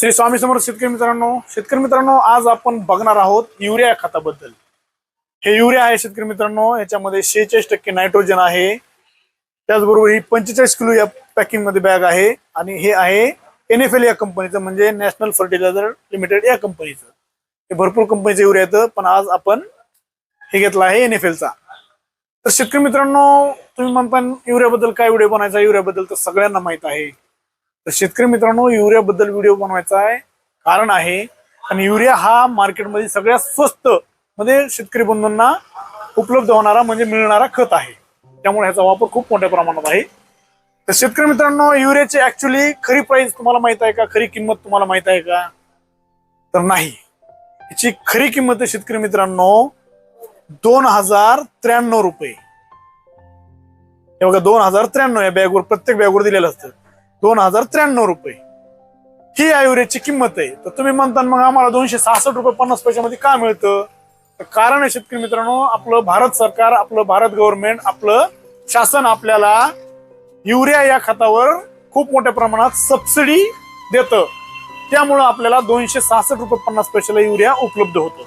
श्री स्वामी समोर शेतकरी मित्रांनो शेतकरी मित्रांनो आज आपण बघणार आहोत युरिया खताबद्दल. हे युरिया आहे शेतकरी मित्रांनो याच्यामध्ये शेहेचाळीस टक्के नायट्रोजन आहे. त्याचबरोबर ही पंचेचाळीस किलो या पॅकिंगमध्ये बॅग आहे. आणि हे आहे एन एफ एल या कंपनीचं म्हणजे नॅशनल फर्टिलायझर लिमिटेड या कंपनीचं हे भरपूर कंपनीचं युरिया येतं पण आज आपण हे घेतलं आहे एन एफ एलचा तर शेतकरी मित्रांनो तुम्ही म्हणता युरियाबद्दल काय व्हिडिओ बनायचा युरियाबद्दल तर सगळ्यांना माहीत आहे. तर शेतकरी मित्रांनो युरियाबद्दल व्हिडिओ बनवायचा आहे. कारण आहे आणि युरिया हा मार्केटमध्ये सगळ्यात स्वस्त मध्ये शेतकरी बंधूंना उपलब्ध होणारा म्हणजे मिळणारा खत आहे. त्यामुळे ह्याचा वापर खूप मोठ्या प्रमाणात आहे. तर शेतकरी मित्रांनो युरियाची ऍक्च्युली खरी प्राइस तुम्हाला माहीत आहे का? खरी किंमत तुम्हाला माहीत आहे का? तर नाही. याची खरी किंमत आहे शेतकरी मित्रांनो दोन हजार त्र्याण्णव रुपये. हे बघा दोन हजार त्र्याण्णव या बॅगवर प्रत्येक बॅगवर दिलेलं असतं. दोन हजार त्र्याण्णव रुपये. ही या किंमत आहे. तर तुम्ही म्हणता मग आम्हाला दोनशे सहासष्ट रुपये पन्नास पैशामध्ये का मिळतं? तर कारण आहे शेतकरी मित्रांनो आपलं भारत सरकार आपलं भारत गव्हर्नमेंट आपलं शासन आपल्याला युरिया या खतावर खूप मोठ्या प्रमाणात सबसिडी देतं. त्यामुळं आपल्याला दोनशे सहासष्ट रुपये पन्नास पैशाला युरिया उपलब्ध होतो.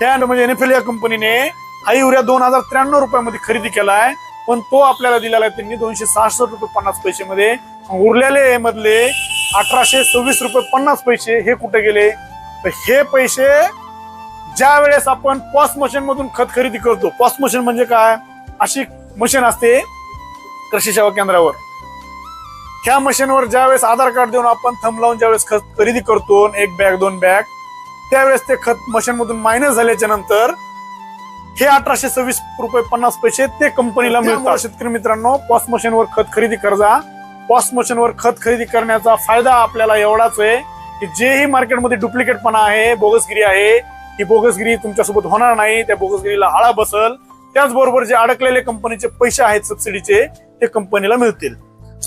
त्या म्हणजे एनएफएल या कंपनीने हा युरिया दोन हजार त्र्याण्णव रुपयामध्ये खरेदी केलाय. पण तो आपल्याला दिलेला आहे त्यांनी दोनशे सहासष्ट रुपये पन्नास पैसे मध्ये उरलेले मधले अठराशे सव्वीस रुपये पन्नास पैसे हे कुठे गेले? तर हे पैसे ज्या वेळेस आपण पॉस मशीन मधून खत खरेदी करतो पॉस मशीन म्हणजे काय? अशी मशीन असते कृषी सेवा केंद्रावर. ह्या मशीनवर ज्यावेळेस आधार कार्ड देऊन आपण थंब लावून ज्यावेळेस खत खरेदी करतो एक बॅग दोन बॅग त्यावेळेस ते खत मशीन मधून मायनस झाल्याच्यानंतर हे अठराशे सव्वीस रुपये पन्नास पैसे ते कंपनीला मिळतात. शेतकरी मित्रांनो पॉस मशीनवर खत खरेदी कर्जा पॉस मशीनवर खत खरेदी करण्याचा फायदा आपल्याला एवढाच आहे की जेही मार्केटमध्ये डुप्लिकेटपणा आहे बोगसगिरी आहे ही बोगसगिरी तुमच्यासोबत होणार नाही. त्या बोगसगिरीला आळा बसल. त्याचबरोबर जे अडकलेले कंपनीचे पैसे आहेत सबसिडीचे ते कंपनीला मिळतील.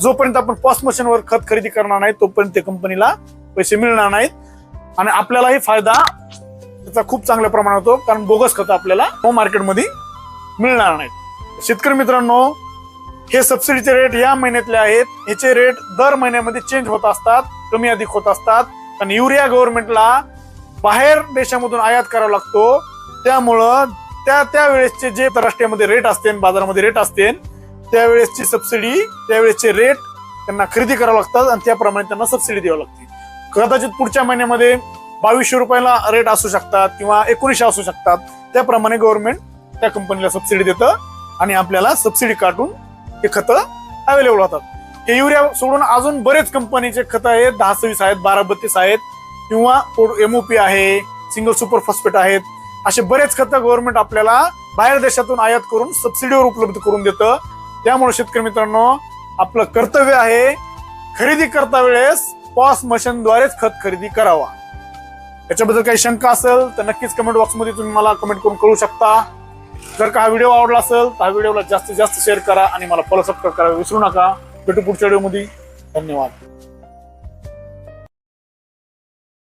जोपर्यंत आपण पॉस मशीनवर खत खरेदी करणार नाही तोपर्यंत ते कंपनीला पैसे मिळणार नाहीत. आणि आपल्यालाही फायदा त्याचा खूप चांगल्या प्रमाणात होतो कारण बोगस खत आपल्याला मार्केटमध्ये मिळणार नाहीत. शेतकरी मित्रांनो हे सबसिडीचे रेट या महिन्यातले आहेत. ह्याचे रेट दर महिन्यामध्ये चेंज होत असतात कमी अधिक होत असतात. कारण युरिया गव्हर्नमेंटला बाहेर देशामधून आयात करावा लागतो. त्यामुळं त्या त्यावेळेसचे जे राष्ट्रीयमध्ये रेट असते बाजारामध्ये रेट असते त्यावेळेसची सबसिडी त्यावेळेसचे रेट त्यांना खरेदी करावं लागतात आणि त्याप्रमाणे त्यांना सबसिडी द्यावी लागते. कदाचित पुढच्या महिन्यामध्ये बावीसशे रुपयाला रेट असू शकतात किंवा एकोणीसशे असू शकतात. त्याप्रमाणे गव्हर्नमेंट त्या कंपनीला सबसिडी देतं आणि आपल्याला सबसिडी काढून हे खतं अवेलेबल होतात. हे युरिया सोडून अजून बरेच कंपनीचे खतं आहेत. दहा सव्वीस आहेत बारा बत्तीस आहेत. किंवा एमओपी आहे सिंगल सुपर फॉस्फेट आहेत. असे बरेच खतं गव्हर्नमेंट आपल्याला बाहेर देशातून आयात करून सबसिडीवर उपलब्ध करून देतं. त्यामुळे शेतकरी मित्रांनो आपलं कर्तव्य आहे खरेदी करता वेळेस पॉस मशीनद्वारेच खत खरेदी करावा. याच्याबद्दल काही शंका असेल तर नक्कीच कमेंट बॉक्समध्ये तुम्ही मला कमेंट करून कळू शकता. जर का हा व्हिडिओ आवडला असेल तर हा व्हिडिओला जास्तीत जास्त शेअर करा आणि मला फॉलो सबस्क्राईब करा विसरू नका. भेटू पुढच्या व्हिडिओमध्ये धन्यवाद.